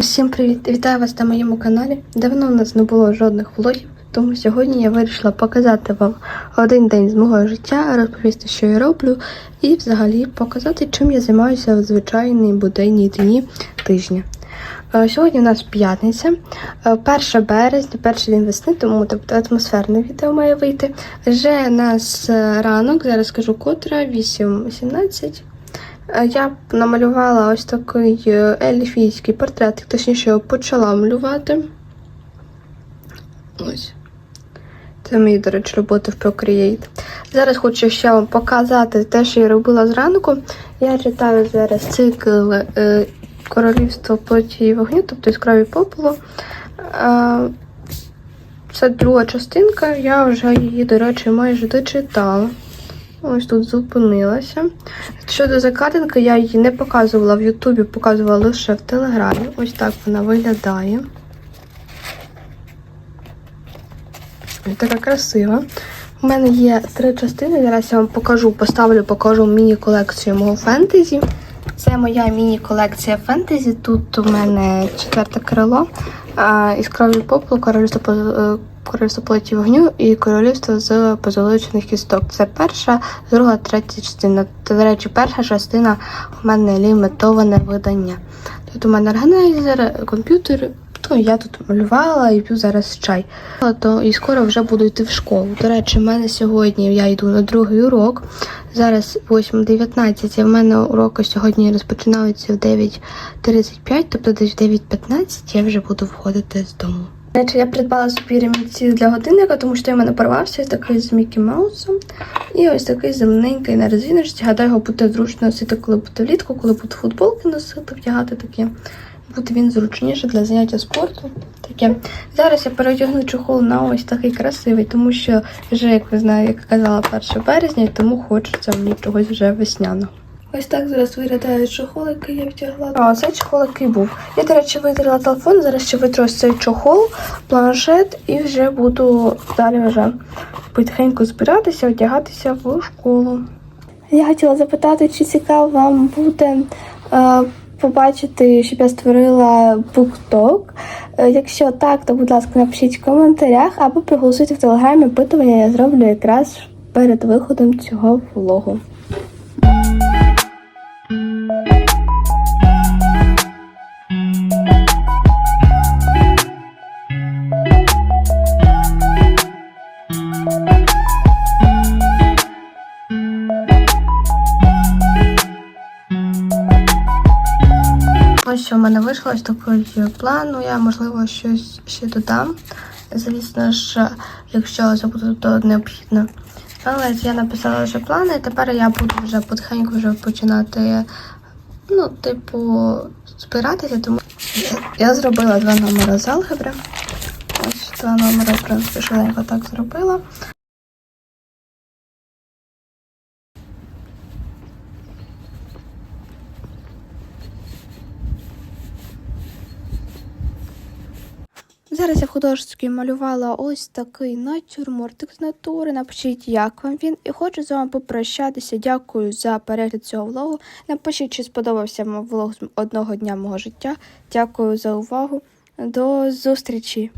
Всім привіт! Вітаю вас на моєму каналі. Давно у нас не було жодних влогів, тому сьогодні я вирішила показати вам один день з мого життя, розповісти, що я роблю, і взагалі показати, чим я займаюся в звичайні буденні дні тижня. Е, Сьогодні у нас п'ятниця, е, 1 березня, перший день весни, тому тобто атмосферне відео має вийти. Вже нас е, ранок, зараз скажу котра, 8.17. Е, Я намалювала ось такий е, ельфійський портрет, точніше почала малювати. Ось. Це мої, до речі, роботи в Procreate. Зараз хочу ще вам показати те, що я робила зранку. Я читаю зараз цикл е, Королівство плоті і вогню, тобто іскрові попелу. Це друга частинка, я вже її, до речі, майже дочитала. Ось тут зупинилася. Щодо закладинки, я її не показувала в Ютубі, показувала лише в Телеграмі. Ось так вона виглядає. Ось Така красива. У мене є три частини. Зараз я вам покажу, поставлю, покажу міні-колекцію мого фентезі. Це моя міні-колекція фентезі. Тут у мене четверте крило, поплу, королівство поз- е, королівство плоті вогню і королівство з позолочених кісток. Це перша, друга, третя частина. Та, до речі, перша частина у мене лімітоване видання. Тут у мене органайзер, комп'ютер. То я тут малювала і п'ю зараз чай. То і скоро вже буду йти в школу. До речі, в мене сьогодні я йду на другий урок. Зараз 8.19, а в мене уроки сьогодні розпочинаються в 9.35, тобто десь в 9.15 я вже буду входити з дому. До я придбала собі ремінці для годинника, тому що він в мене порвався ось такий з Мікі Маусом. І ось такий зелененький на резиночці. Гадаю, його буде зручно носити, коли буде влітку, коли буду футболки носити, вдягати такі. Буде він зручніше для заняття спорту. Таке. Зараз я переодягну чохол на ось такий красивий, тому що вже, як ви знаєте, як казала 1 березня, тому хочеться мені чогось вже весняного. Ось так зараз виглядає чохол, який я вдягла. А це чохол, який був. Я, до речі, витрила телефон, зараз ще витру ось цей чохол, планшет і вже буду далі вже потихеньку збиратися, одягатися в школу. Я хотіла запитати, чи цікаво вам буде е, побачити, щоб я створила букток. Е, якщо так, то будь ласка, напишіть в коментарях або проголосуйте в телеграмі опитування, я зроблю якраз перед виходом цього влогу. Що в мене вийшло ось такий план. Ну, я можливо щось ще додам. Звісно ж, якщо забуду, то необхідно. Але я написала вже плани, і тепер я буду вже потихеньку вже починати, ну, типу, збиратися, тому я зробила два номери з алгебри. Ось два номери, в принципі, швиденько так зробила. Зараз я в художницькій малювала ось такий натюрмортик з натури. Напишіть, як вам він. І хочу з вами попрощатися. Дякую за перегляд цього влогу. Напишіть, чи сподобався вам влог з одного дня мого життя. Дякую за увагу. До зустрічі!